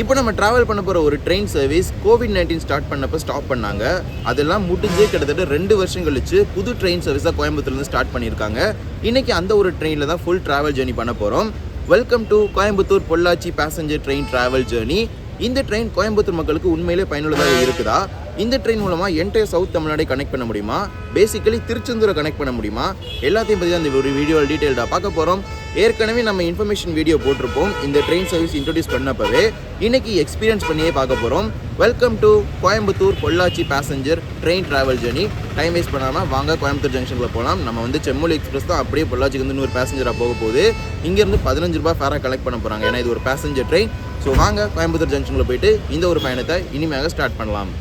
இப்போ நம்ம டிராவல் பண்ண போகிற ஒரு train service COVID nineteen start பண்ணப்போ ஸ்டாப் பண்ணாங்க. அதெல்லாம் முடிஞ்சே கிட்டத்தட்ட ரெண்டு வருஷம் கழிச்சு புது ட்ரெயின் சர்வீஸாக கோயம்புத்தூர்லேருந்து ஸ்டார்ட் பண்ணியிருக்காங்க. இன்றைக்கி அந்த ஒரு ட்ரெயினில் தான் ஃபுல் ட்ராவல் ஜேர்னி பண்ண போகிறோம் welcome to Coimbatore Pollachi passenger train travel journey இந்த ட்ரெயின் கோயம்புத்தூர் மக்களுக்கு உண்மையிலே பயனுள்ளதாக இருக்குதா? இந்த ட்ரெயின் மூலமாக என்டையர் சவுத் தமிழ்நாடை கனெக்ட் பண்ண முடியுமா? பேசிக்கலி திருச்செந்தூரை கனெக்ட் பண்ண முடியுமா? எல்லாத்தையும் பற்றி தான் இந்த ஒரு வீடியோ டீட்டெயில்டாக பார்க்க போகிறோம் ஏற்கனவே நம்ம இன்ஃபர்மேஷன் வீடியோ போட்டிருப்போம். இந்த ட்ரெயின் சர்வீஸ் இன்ட்ரடியூஸ் பண்ணப்பவே இன்னைக்கு எக்ஸ்பீரியன்ஸ் பண்ணியே பார்க்க போகிறோம் welcome to Coimbatore Pollachi passenger train travel journey time waste பண்ணாமல் வாங்க கோயம்புத்தூர் ஜங்ஷனில் போகலாம் நம்ம வந்து செம்மொழி எக்ஸ்பிரஸ் தான் அப்படியே பொள்ளாச்சிக்கு வந்து நூறு பேசஞ்சராக போக போகுது. இங்கேருந்து பதினஞ்சு ரூபாய் ஃபேராக கலெக்ட் பண்ண போகிறாங்க ஏன்னா இது ஒரு பேசஞ்சர் ட்ரெயின் ஸோ வாங்க கோயம்புத்தூர் ஜங்ஷனில் போயிட்டு இந்த ஒரு பயணத்தை இனிமேல் ஸ்டார்ட் பண்ணலாம்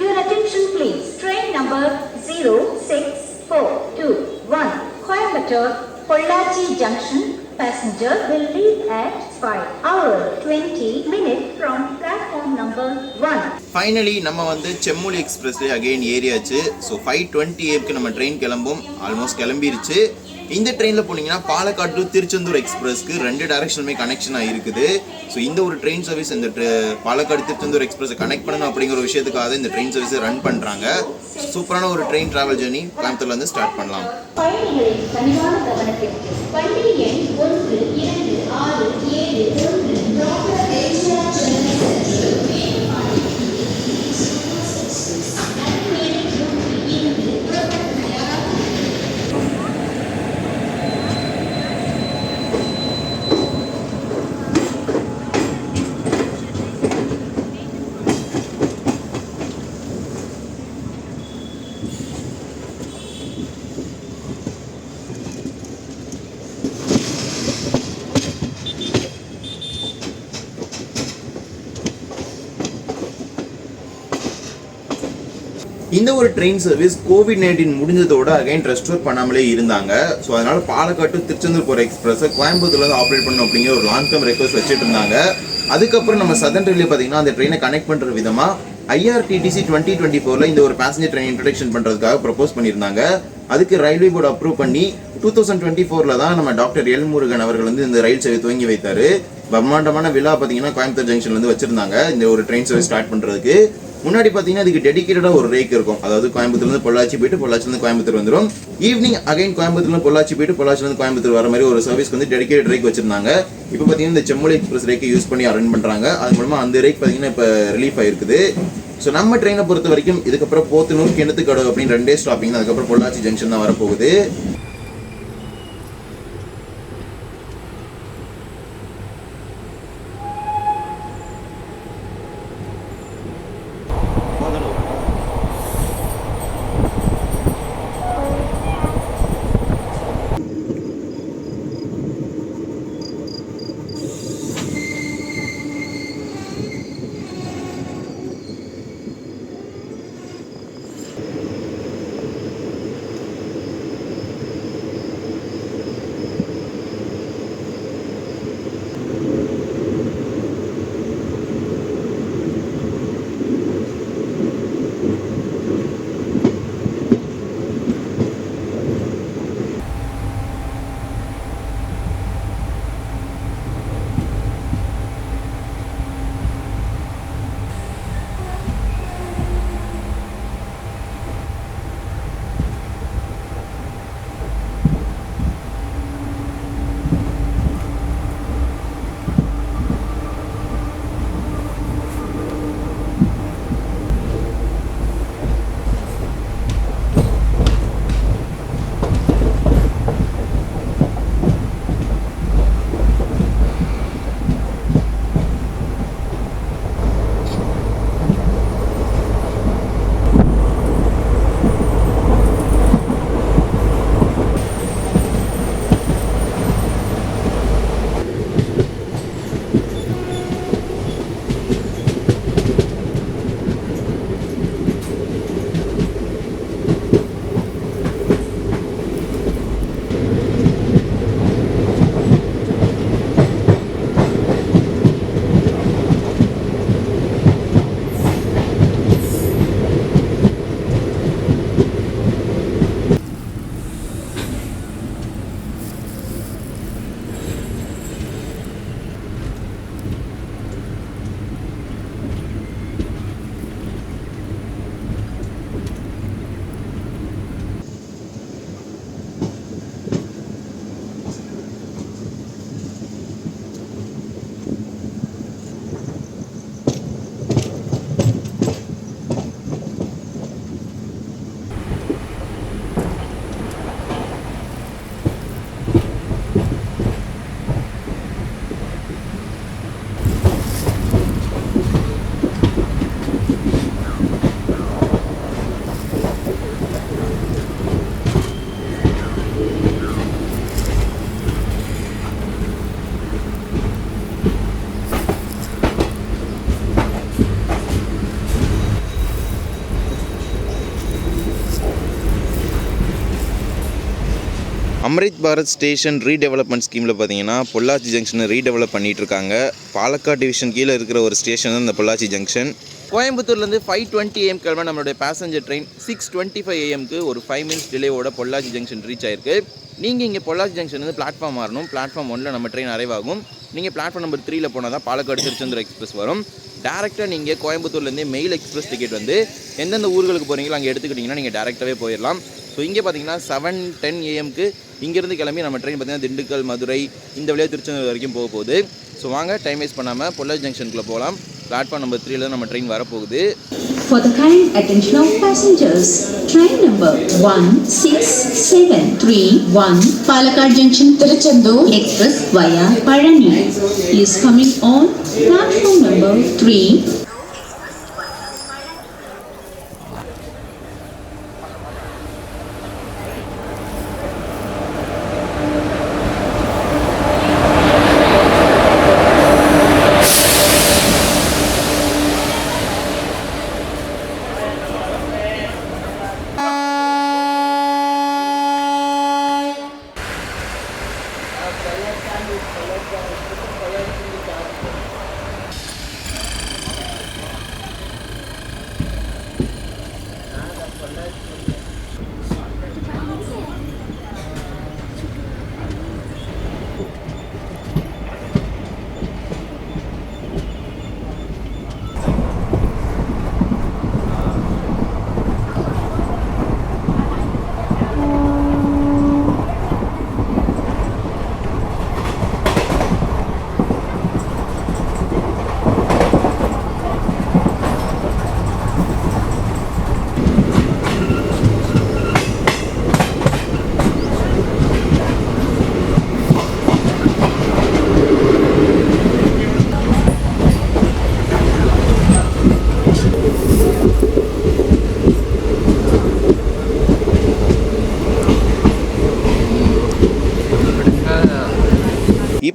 Your attention please. Train number 06421 Coimbatore Pollachi Junction passenger will leave at 5 hour 20 minutes from platform number 1. Finally நம்ம வந்து செம்மொழி எக்ஸ்பிரஸ்லேயே அகெயின் ஏறியாச்சு. ஸோ ஃபைவ் டுவெண்ட்டி ஏக்கு நம்ம ட்ரெயின் கிளம்பும். ஆல்மோஸ்ட் கிளம்பிருச்சு. இந்த ட்ரெயினில் போனீங்கன்னா பாலக்காடு டு திருச்செந்தூர் எக்ஸ்பிரஸ்க்கு ரெண்டு டேரக்ஷனுமே கனெக்ஷனாக இருக்குது. ஸோ இந்த ஒரு ட்ரெயின் சர்வீஸ் இந்த பாலக்காடு திருச்செந்தூர் எக்ஸ்பிரஸை கனெக்ட் பண்ணணும் அப்படிங்கிற ஒரு விஷயத்துக்காக இந்த ட்ரெயின் சர்வீஸை ரன் பண்ணுறாங்க சூப்பரான ஒரு ட்ரெயின் டிராவல் ஜேர்னி கோயம்புத்தூர்லேருந்து ஸ்டார்ட் பண்ணலாம். இந்த ஒரு ட்ரெயின் சர்வீஸ் கோவிட் நைன்டீன் முடிஞ்சதோட அகைன் ரெஸ்டோர் பண்ணாமலே இருந்தாங்க. ஸோ அதனால பாலக்காட்டு திருச்செந்தூர் போகிற எக்ஸ்பிரஸை கோயம்புத்தூர்லேருந்து ஆப்ரேட் பண்ணணும் அப்படிங்கிற ஒரு லாங் டேர்ம் ரெக்வஸ்ட் வச்சுட்டு இருந்தாங்க. அதுக்கப்புறம் நம்ம சதன் ரயில்வே பார்த்தீங்கன்னா அந்த ட்ரெயினை கனெக்ட் பண்ணுற விதமாக ஐஆர்டிடிசி டுவெண்ட்டி டுவெண்ட்டி ஃபோரில் இந்த ஒரு பேசஞ்சர் ட்ரெயின் இன்ட்ரடக்ஷன் பண்ணுறதுக்காக ப்ரப்போஸ் பண்ணியிருந்தாங்க. அதுக்கு ரயில்வே போர்டு அப்ரூவ் பண்ணி டூ தௌசண்ட் டுவெண்ட்டி ஃபோரில் தான் நம்ம டாக்டர் எல் முருகன் அவர்கள் வந்து இந்த ரயில் சேவை துவங்கி வைத்தார். பிரம்மாண்டமான விழா பார்த்தீங்கன்னா கோயம்புத்தூர் ஜங்ஷன்லேருந்து வச்சுருந்தாங்க. இந்த ஒரு ட்ரெயின் சர்வீஸ் ஸ்டார்ட் பண்ணுறதுக்கு முன்னாடி பார்த்தீங்கன்னா இதுக்கு டெடிக்கேட்டடாக ஒரு ரேக் இருக்கும். அதாவது கோயம்புத்தூர்லேருந்து பொள்ளாச்சி போயிட்டு பொள்ளாச்சிலேருந்து கோயம்புத்தூர் வந்துடும் ஈவினிங் அகைன் கோயம்புத்தூர்லேருந்து பொள்ளாச்சி போயிட்டு பொள்ளாச்சிலேருந்து கோயம்புத்தூர் வர மாதிரி ஒரு சர்வீஸ்க்கு வந்து டெடிக்கேட் ரேக் வச்சிருந்தாங்க. இப்போ பார்த்தீங்கன்னா இந்த செம்மொழி எக்ஸ்பிரஸ் ரேக்கை யூஸ் பண்ணி அரன் பண்ணுறாங்க அது மூலமாக அந்த ரேக் பார்த்தீங்கன்னா இப்போ ரிலீஃப் ஆயிருக்குது. ஸோ நம்ம ட்ரெயினை பொறுத்த வரைக்கும் இதுக்கப்புறம் போத்தனூர் கிணத்துக்கடவு அப்படின்னு ரெண்டே ஸ்டாப்பிங் அதுக்கப்புறம் பொள்ளாச்சி ஜங்ஷன் தான் வரப்போகுது. அம்ரித் பாரத் ஸ்டேஷன் ரீடெவலப்மெண்ட் ஸ்கீமில் பார்த்தீங்கன்னா பொள்ளாச்சி ஜங்ஷனை ரீடெவலப் பண்ணிட்டு இருக்காங்க. பாலக்காடு டிவிஷன் கீழே இருக்கிற ஒரு ஸ்டேஷன் தான் இந்த பொள்ளாச்சி ஜங்ஷன் கோயம்புத்தூர்லேருந்து ஃபைவ் டுவெண்ட்டி ஏஎம் கிளம்ப நம்மளுடைய passenger train six twenty five ஏஎம்க்கு ஒரு ஃபைவ் மினிட்ஸ் டிலேவோட பொள்ளாச்சி ஜங்ஷன் ரீச் ஆயிருக்கு. நீங்கள் இங்கே பொள்ளாச்சி ஜங்ஷன் வந்து பிளாட்ஃபார்ம் மாறணும். பிளாட்ஃபார்ம் ஒன்றில் நம்ம ட்ரெயின் அரைவாகும் நீங்கள் பிளாட்ஃபார்ம் நம்பர் த்ரீல போனால் தான் பாலக்காடு திருச்செந்தூர் எக்ஸ்பிரஸ் வரும். டேரெக்டாக நீங்கள் கோயம்புத்தூர்லேருந்து மெயில் எக்ஸ்பிரஸ் டிக்கெட் வந்து எந்தெந்த ஊர்களுக்கு போகிறீங்களோ அங்கே எடுத்துக்கிட்டிங்கன்னா நீங்கள் டேரெக்டாகவே போயிடலாம் ஸோ இங்கே பார்த்தீங்கன்னா செவன் டென் ஏஎம்க்கு இங்கேருந்து கிளம்பி நம்ம ட்ரெயின் பார்த்தீங்கன்னா திண்டுக்கல் மதுரை இந்த வழியாக திருச்செந்தூர் வரைக்கும் போக போகுது ஸோ வாங்க டைம் வேஸ்ட் பண்ணாமல் பொள்ளாச்சி ஜங்ஷனுக்குள்ளே போகலாம். பிளாட்ஃபார்ம் நம்பர் த்ரீல நம்ம ட்ரெயின் வரப்போகுது For the kind attention of passengers, train number 1673 Palakkad Junction Tiruchendur Express via Palani is coming on platform number 3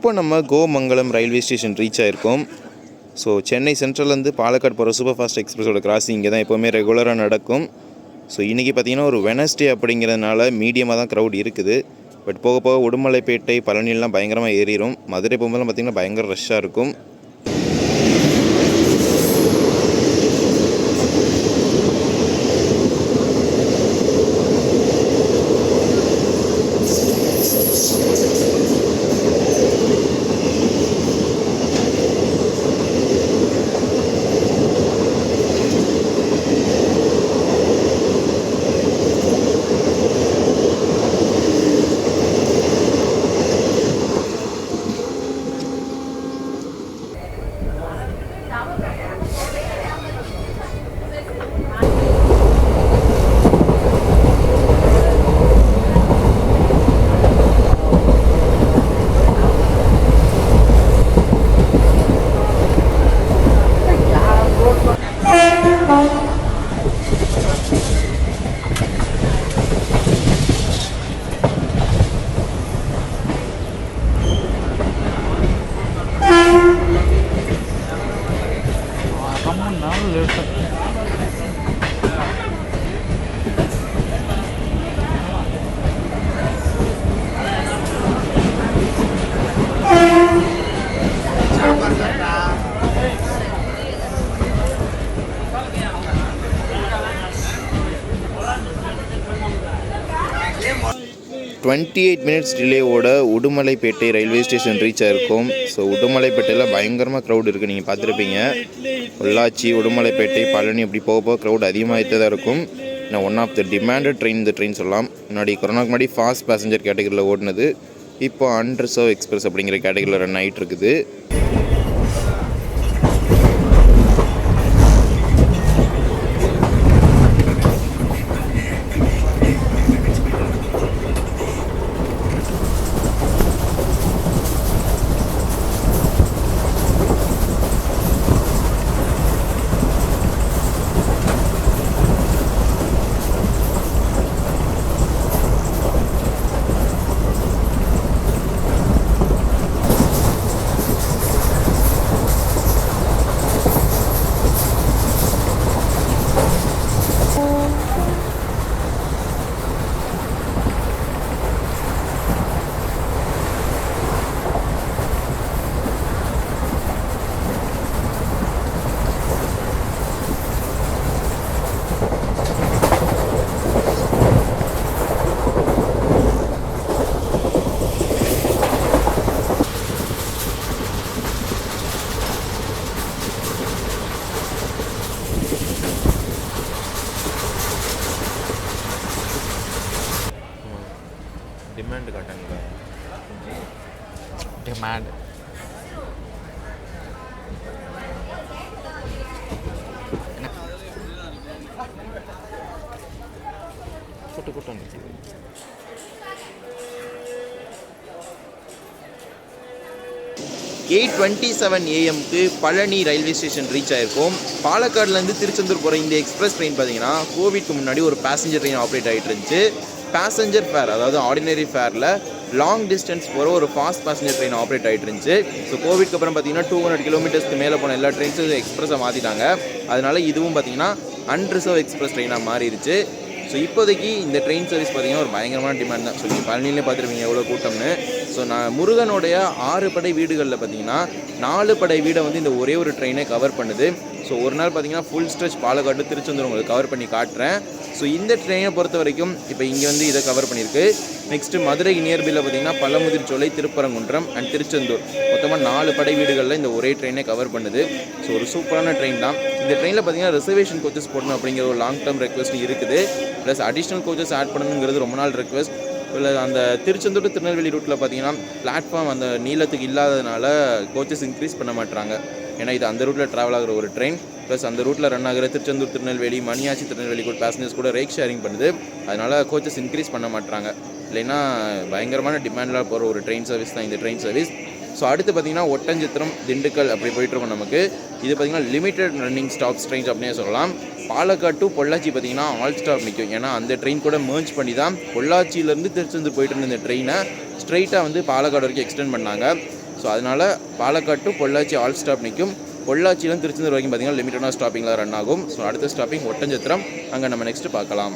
இப்போ நம்ம கோமங்கலம் ரயில்வே ஸ்டேஷன் ரீச் ஆகிருக்கோம் ஸோ சென்னை சென்ட்ரல்லேருந்து பாலக்காடு போகிற சூப்பர் ஃபாஸ்ட் எக்ஸ்பிரஸோட கிராசிங் இங்கே தான் எப்போவுமே ரெகுலராக நடக்கும். ஸோ இன்றைக்கி பார்த்தீங்கன்னா ஒரு வெனஸ்டே அப்படிங்கிறதுனால மீடியமாக தான் க்ரௌட் இருக்குது. பட் போக போக உடுமலைப்பேட்டை பழனிலாம் பயங்கரமாக ஏறிடும் மதுரை போகும்போதுலாம் பார்த்திங்கன்னா பயங்கர ரஷ்ஷாக இருக்கும். டுவெண்ட்டி எயிட் மினிட்ஸ் டிலேவோட உடுமலைப்பேட்டை ரயில்வே ஸ்டேஷன் ரீச் ஆகிருக்கும் ஸோ உடுமலைப்பேட்டையில் பயங்கரமாக க்ரௌட் இருக்குது நீங்கள் பார்த்துருப்பீங்க. பொள்ளாச்சி உடுமலைப்பேட்டை பழனி அப்படி போக போக க்ரௌட் அதிகமாகிட்டே தான் இருக்கும். நான் one of the demanded train இந்த ட்ரெயின் சொல்லலாம். முன்னாடி கொரோனாக்கு முன்னாடி ஃபாஸ்ட் பேசஞ்சர் கேட்டகரியில் ஓடினது. இப்போ அன்ரிசர்வ் எக்ஸ்பிரஸ் அப்படிங்கிற கேட்டகரியில் ரன் ஆகிட்டு இருக்குது. டிமாண்ட் கூட்டு கூட்டம் நிற்கிது எயிட் டுவெண்ட்டி செவன் ஏஎம்க்கு பழனி ரயில்வே ஸ்டேஷன் ரீச் ஆயிருக்கும். பாலக்காடுலேருந்து திருச்செந்தூர் போகிற இந்த எக்ஸ்பிரஸ் ட்ரெயின் பார்த்தீங்கன்னா கோவிட்க்கு முன்னாடி ஒரு பேசஞ்சர் ட்ரெயின் ஆப்ரேட் ஆகிட்டு இருந்துச்சு. பேசஞ்சர் ஃபேர் அதாவது ஆர்டினரி ஃபேரில் லாங் டிஸ்டன்ஸ் போகிற ஒரு ஃபாஸ்ட் பேசஞ்சர் ட்ரெயின் ஆப்ரேட் ஆகிட்டு இருந்துச்சு. ஸோ கோவிட்க்கு அப்புறம் பார்த்தீங்கன்னா டூ ஹண்ட்ரட் கிலோமீட்டர்ஸ்க்கு மேலே போன எல்லா ட்ரெயின்ஸும் எக்ஸ்பிரஸை மாற்றிட்டாங்க அதனால இதுவும் பார்த்தீங்கன்னா அன்ரிசர்வ் எக்ஸ்பிரஸ் ட்ரெயினாக மாறிடுச்சு. ஸோ இப்போதைக்கு இந்த ட்ரெயின் சர்வீஸ் பார்த்தீங்கன்னா ஒரு பயங்கரமான டிமாண்ட் தான். சொல்லி பழனிலே பார்த்துருப்பீங்க எவ்வளோ கூட்டம்னு. ஸோ நான் முருகனுடைய ஆறு படை வீடுகளில் பார்த்தீங்கன்னா நாலு படை வீடை வந்து இந்த ஒரே ஒரு ட்ரெயினை கவர் பண்ணுது. ஸோ ஒரு நாள் பார்த்தீங்கன்னா ஃபுல் ஸ்ட்ரெச் பாலக்காடு திருச்செந்தூர் உங்களுக்கு கவர் பண்ணி காட்டுறேன். ஸோ இந்த ட்ரெயினை பொறுத்த வரைக்கும் இப்போ இங்கே வந்து இதை கவர் பண்ணியிருக்கு. நெக்ஸ்ட்டு மதுரை நியர்பியில் பார்த்தீங்கன்னா பழமுதிர்ச்சோலை திருப்பரங்குன்றம் அண்ட் திருச்செந்தூர். மொத்தமாக நாலு படை வீடுகளில் இந்த ஒரே ட்ரெயினை கவர் பண்ணுது. ஸோ ஒரு சூப்பரான ட்ரெயின் தான். இந்த ட்ரெயினில் பார்த்தீங்கன்னா ரிசர்வேஷன் கோச்சஸ் போடணும் அப்படிங்கிற ஒரு லாங் டேர்ம் ரெக்வஸ்ட் இருக்குது. ப்ளஸ் அடிஷ்னல் கோச்சஸ் ஆட் பண்ணணுங்கிறது ரொம்ப நாள் ரெக்வஸ்ட் இல்லை அந்த திருச்செந்தூர் திருநெல்வேலி ரூட்டில் பார்த்தீங்கன்னா பிளாட்ஃபார்ம் அந்த நீளத்துக்கு இல்லாததுனால கோச்சஸ் இன்க்ரீஸ் பண்ண மாட்டாங்க ஏன்னா இது அந்த ரூட்டில் ட்ராவல் ஆகிற ஒரு ட்ரெயின் ப்ளஸ் அந்த ரூட்டில் ரன் ஆகிற திருச்செந்தூர் திருநெல்வேலி மணியாச்சி திருநெல்வேலி கூட பேசஞ்சர்ஸ் கூட ரேக் ஷேரிங் பண்ணுது. அதனால் கோச்சஸ் இன்க்ரீஸ் பண்ண மாட்டாங்க இல்லைன்னா பயங்கரமான டிமாண்டில் போகிற ஒரு ட்ரெயின் சர்வீஸ் தான் இந்த ட்ரெயின் சர்வீஸ் ஸோ அடுத்து பார்த்தீங்கன்னா ஒட்டஞ்சித்திரம் திண்டுக்கல் அப்படி போயிட்டுருக்கோம் நமக்கு. இது பார்த்தீங்கன்னா லிமிடெட் ரன்னிங் ஸ்டாப்ஸ் ட்ரெயின்ஸ் அப்படின்னே சொல்லலாம். பாலக்காடு டு பொள்ளாச்சி பார்த்தீங்கன்னா ஆல் ஸ்டாப் நிற்கும் ஏன்னா அந்த ட்ரெயின் கூட மேர்ஜ் பண்ணி தான் பொள்ளாச்சியிலேருந்து திருச்செந்தூர் போயிட்டு இருந்த இந்த ட்ரெயினை ஸ்ட்ரைட்டாக வந்து பாலக்காடு வரைக்கும் எக்ஸ்டெண்ட் பண்ணாங்க. ஸோ அதனால் Palakkad to Pollachi all stop நிற்கும் பொள்ளாச்சியிலும் திருச்செந்தூர் வரைக்கும் பார்த்தீங்கன்னா லிமிட்டடான ஸ்டாப்பிங்கில் ரன் ஆகும். ஸோ அடுத்த ஸ்டாப்பிங் ஒட்டஞ்சத்திரம். அங்கே நம்ம நெக்ஸ்ட்டு பார்க்கலாம்.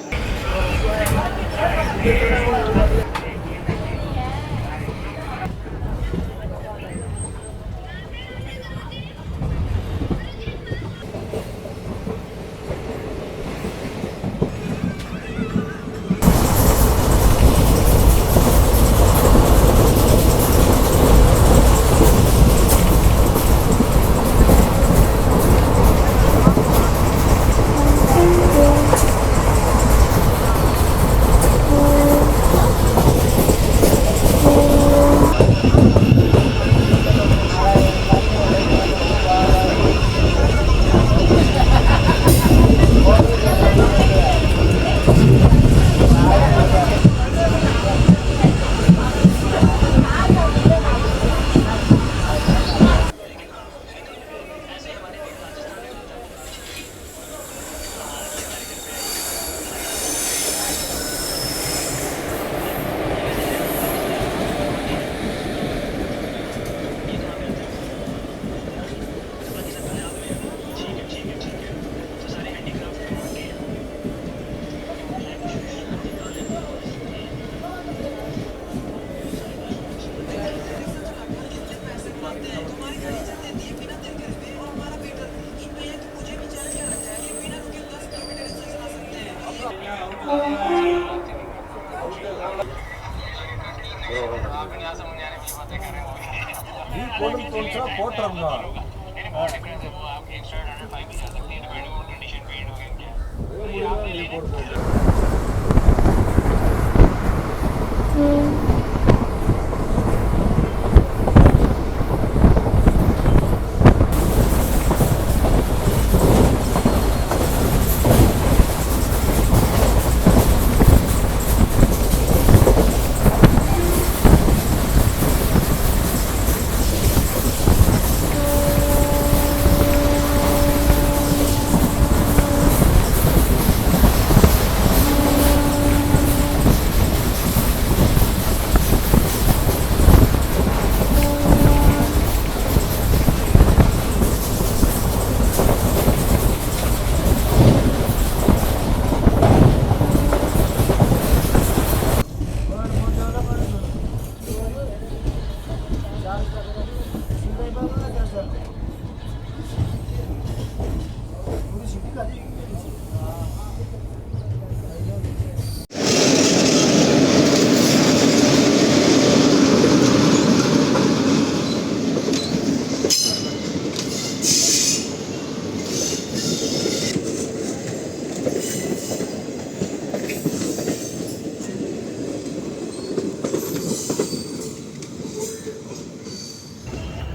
Петровна.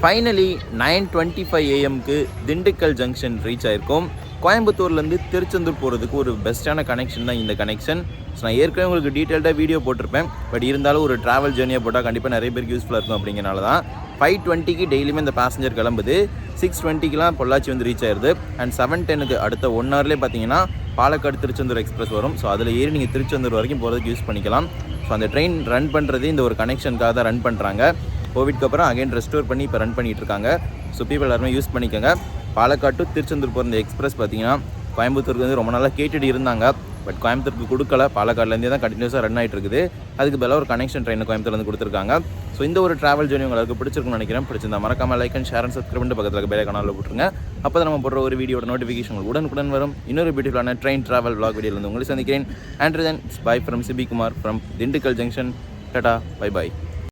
ஃபைனலி நைன் டுவெண்ட்டி ஃபைவ் ஏஎம்க்கு திண்டுக்கல் ஜங்ஷன் ரீச் ஆயிருக்கோம். கோயம்புத்தூர்லேருந்து திருச்செந்தூர் போகிறதுக்கு ஒரு பெஸ்ட்டான கனெக்ஷன் தான் இந்த கனெக்ஷன் ஸோ நான் ஏற்கனவே உங்களுக்கு டீட்டெயில்டாக வீடியோ போட்டிருப்பேன். பட் இருந்தாலும் ஒரு ட்ராவல் ஜேர்னியாக போட்டால் கண்டிப்பாக நிறைய பேருக்கு யூஸ்ஃபுல்லாக இருக்கும் அப்படிங்கிறனால தான் ஃபைவ் டுவெண்ட்டிக்கு டெய்லியுமே இந்த பேசஞ்சர் கிளம்புது. சிக்ஸ் டுவெண்ட்டிக்கெலாம் பொள்ளாச்சி வந்து ரீச் ஆயிருது. அண்ட் செவன் டென்னுக்கு அடுத்த ஒன் ஹவர்லேயே பார்த்தீங்கன்னா பாலக்காடு திருச்செந்தூர் எக்ஸ்பிரஸ் வரும். ஸோ அதில் ஏறி நீங்கள் திருச்செந்தூர் வரைக்கும் போகிறதுக்கு யூஸ் பண்ணிக்கலாம். ஸோ அந்த ட்ரெயின் ரன் பண்ணுறது இந்த ஒரு கனெக்ஷனுக்காக தான் ரன் பண்ணுறாங்க கோவிட்க்கு அப்புறம் அகைன் ரெஸ்டோர் பண்ணி இப்போ ரன் பண்ணிகிட்ருக்காங்க ஸோ பீப்பிள் எல்லாருமே யூஸ் பண்ணிக்கோங்க. பாலக்காடு திருச்செந்தூர் போகிற இந்த எக்ஸ்பிரஸ் பார்த்தீங்கன்னா கோயம்புத்தூருக்கு வந்து ரொம்ப நாளாக கேட்டுட்டு இருந்தாங்க. பட் கோயம்புத்தூருக்கு கொடுக்கல. பாலக்காடுலேருந்தே தான் கண்டினியூஸாக ரன் ஆகிட்டு இருக்குது. அதுக்கு பதிலாக ஒரு கனெக்ஷன் ட்ரெயின் கோயம்புத்தூர்லேருந்து கொடுத்துருக்காங்க. ஸோ இந்த ஒரு ட்ராவல் ஜேர்னி உங்களுக்கு பிடிச்சிருக்கும்னு நினைக்கிறேன். பிடிச்சிருந்தா மறக்காம like and share and subscribe பண்ணி பக்கத்தில் பெரிய கனாலில் போட்டுருங்க. அப்போ தான் நம்ம போடுற ஒரு வீடியோட நோட்டிஃபிகேஷன் உங்களுக்கு உடனுக்குடன் வரும். இன்னொரு பியூட்டிஃபுல்லான ட்ரெயின் ட்ராவல் vlog வீடியோலேருந்து உங்களை சந்திக்கிறேன். And then bye from Sibi Kumar from Dindigul junction tata bye bye